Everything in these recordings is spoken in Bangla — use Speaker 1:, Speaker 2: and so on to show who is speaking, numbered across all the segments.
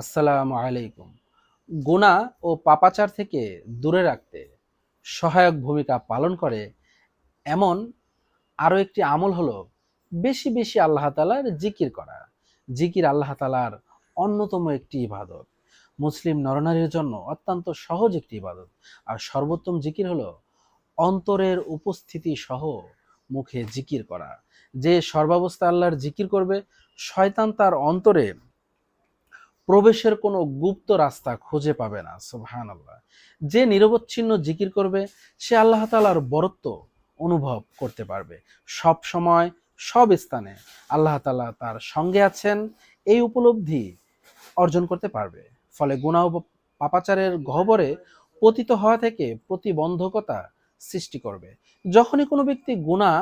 Speaker 1: আসসালামু আলাইকুম। গুনাহ ও পাপাচার থেকে দূরে রাখতে সহায়ক ভূমিকা পালন করে এমন আরও একটি আমল হলো বেশি বেশি আল্লাহ তালার জিকির করা। জিকির আল্লাহ তালার অন্যতম একটি ইবাদত। মুসলিম নরনারীর জন্য অত্যন্ত সহজ একটি ইবাদত। আর সর্বোত্তম জিকির হলো অন্তরের উপস্থিতি সহ মুখে জিকির করা। যে সর্বাবস্থা আল্লাহর জিকির করবে, শয়তান তার অন্তরে প্রবেশের কোনো গুপ্ত রাস্তা খুঁজে পাবে না সুবহান আল্লাহ যে নিরবচ্ছিন্ন জিকির করবে, সে আল্লাহ তালার বরত্ব অনুভব করতে পারবে। সব সময়, সব স্থানে আল্লাহ তালা তার সঙ্গে আছেন, এই উপলব্ধি অর্জন করতে পারবে। ফলে গুণা পাপাচারের গহ্বরে পতিত হওয়া থেকে প্রতিবন্ধকতা সৃষ্টি করবে। যখনই কোনো ব্যক্তি গুণা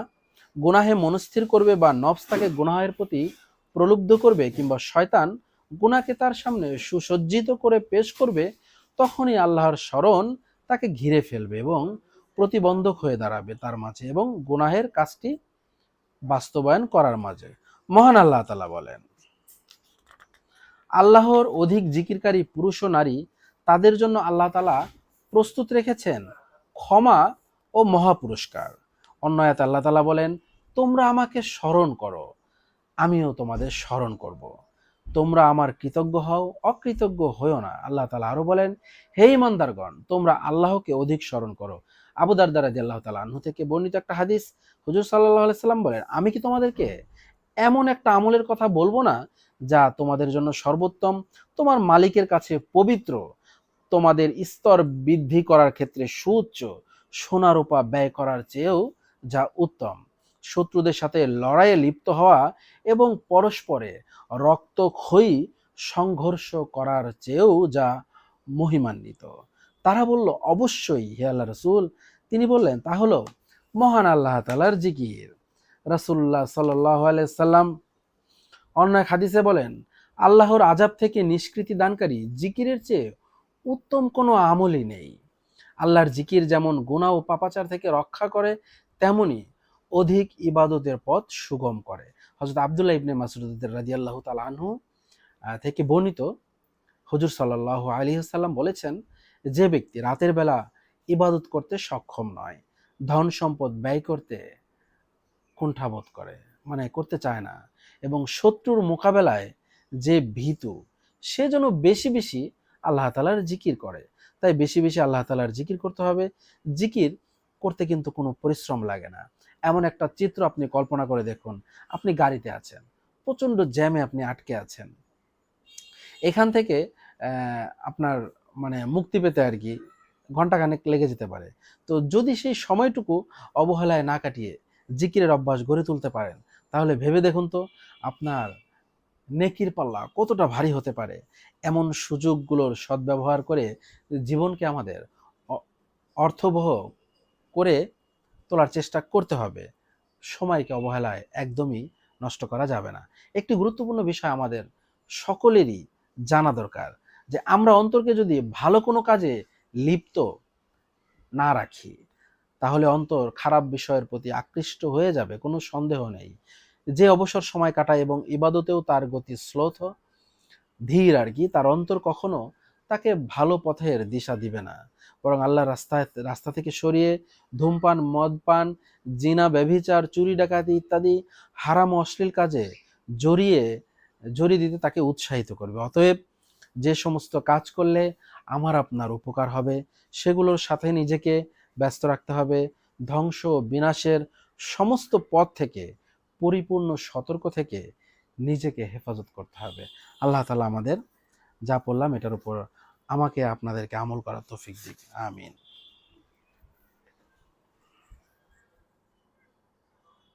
Speaker 1: গুনাহে মনস্থির করবে বা নফস তাকে গুনাহের প্রতি প্রলুব্ধ করবে কিংবা শয়তান গুনাকে তার সামনে সুসজ্জিত করে পেশ করবে, তখনই আল্লাহর স্মরণ তাকে ঘিরে ফেলবে এবং প্রতিবন্ধক হয়ে দাঁড়াবে তার মাঝে এবং গুনাহের কাজটি বাস্তবায়ন করার মাঝে মহান আল্লাহ তালা বলেন, আল্লাহর অধিক জিকিরকারী পুরুষ ও নারী তাদের জন্য আল্লাহ তালা প্রস্তুত রেখেছেন ক্ষমা ও মহাপুরস্কার অন্য আয়াতে আল্লাহ তালা বলেন, তোমরা আমাকে স্মরণ করো, আমিও তোমাদের স্মরণ করব। তোমরা আমার কৃতজ্ঞ হও, অকৃতজ্ঞ হইও না। আল্লাহ তালা আরও বলেন, হে ইমানদারগণ, তোমরা আল্লাহকে অধিক স্মরণ করো। আবু দ্বারা রাজি আল্লাহ তালা আনহু থেকে বর্ণিত একটা হাদিস, হুজুর সাল্লাহ সাল্লাম বলেন, আমি কি তোমাদেরকে এমন একটা আমলের কথা বলব না, যা তোমাদের জন্য সর্বোত্তম? তোমার মালিকের কাছে পবিত্র। তোমাদের স্তর বৃদ্ধি করার ক্ষেত্রে সুউচ্চ, সোনা রূপা ব্যয় করার চেয়েও যা উত্তম। শত্রুদের সাথে লড়াইয়ে লিপ্ত হওয়া এবং পরস্পরে রক্তক্ষয়ী সংঘর্ষ করার চেয়েও যা মহিমান্বিত। তারা বলল, অবশ্যই, হে আল্লাহ রসুল। তিনি বললেন, তা হলো মহান আল্লাহ তালার জিকির। রাসুল্লাহ সাল্লাহ সাল্লাম অন্য এক হাদিসে বলেন, আল্লাহর আজাব থেকে নিষ্কৃতি দানকারী জিকিরের চেয়ে উত্তম কোনো আমলই নেই। আল্লাহর জিকির যেমন গুণা ও পাপাচার থেকে রক্ষা করে, তেমনি অধিক ইবাদতের পথ সুগম করে। হজরত আবদুল্লাহ ইবনে মাসুদ রাজি আল্লাহ আনহু থেকে বর্ণিত হজুর সাল্লাহ আলী সাল্লাম বলেছেন, যে ব্যক্তি রাতের বেলা ইবাদত করতে সক্ষম নয়, ধন সম্পদ ব্যয় করতে কুণ্ঠাবোধ করে মানে করতে চায় না এবং শত্রুর মোকাবেলায় যে ভীতু, সে যেন বেশি বেশি আল্লাহ তালার জিকির করে। তাই বেশি বেশি আল্লাহ তালার জিকির করতে হবে। জিকির করতে কিন্তু কোনো পরিশ্রম লাগে না। এমন একটা চিত্র আপনি কল্পনা করে দেখুন। আপনি গাড়িতে আছেন, প্রচণ্ড জ্যামে আপনি আটকে আছেন। এখান থেকে আপনার মানে মুক্তি পেতে আর কি ঘন্টাখানেক লেগে যেতে পারে। তো যদি সেই সময়টুকু অবহেলায় না কাটিয়ে জিকিরের অভ্যাস গড়ে তুলতে পারেন, তাহলে ভেবে দেখুন তো আপনার নেকির পাল্লা কতটা ভারী হতে পারে। এমন সুযোগগুলোর সদ্ব্যবহার করে জীবনকে আমাদের অর্থবহ করে তোলার চেষ্টা করতে হবে। সময়কে অবহেলায় একদমই নষ্ট করা যাবে না। একটি গুরুত্বপূর্ণ বিষয় আমাদের সকলেরই জানা দরকার যে আমরা অন্তরকে যদি ভালো কোনো কাজে লিপ্ত না রাখি, তাহলে অন্তর খারাপ বিষয়ের প্রতি আকৃষ্ট হয়ে যাবে, কোনো সন্দেহ নেই। যে অবসর সময় কাটায় এবং ইবাদতেও তার গতি স্লোথ ধীর আর কি, তার অন্তর কখনো তাকে ভালো পথের দিশা দিবে না। বরং আল্লাহ রাস্তায়, রাস্তা থেকে সরিয়ে ধূমপান, মদপান, জিনা, ব্যভিচার, চুরি, ডাকাতি ইত্যাদি হারাম অশ্লীল কাজে জড়িয়ে জড়িয়ে দিতে তাকে উৎসাহিত করবে। অতএব যে সমস্ত কাজ করলে আমার আপনার উপকার হবে, সেগুলোর সাথে নিজেকে ব্যস্ত রাখতে হবে। ধ্বংস বিনাশের সমস্ত পথ থেকে, পরিপূর্ণ সতর্ক থেকে নিজেকে হেফাজত করতে হবে। আল্লাহ তালা আমাদের যা পড়লাম এটার উপর আমাকে আপনাদেরকে আমল করার তৌফিক দিক। আমিন।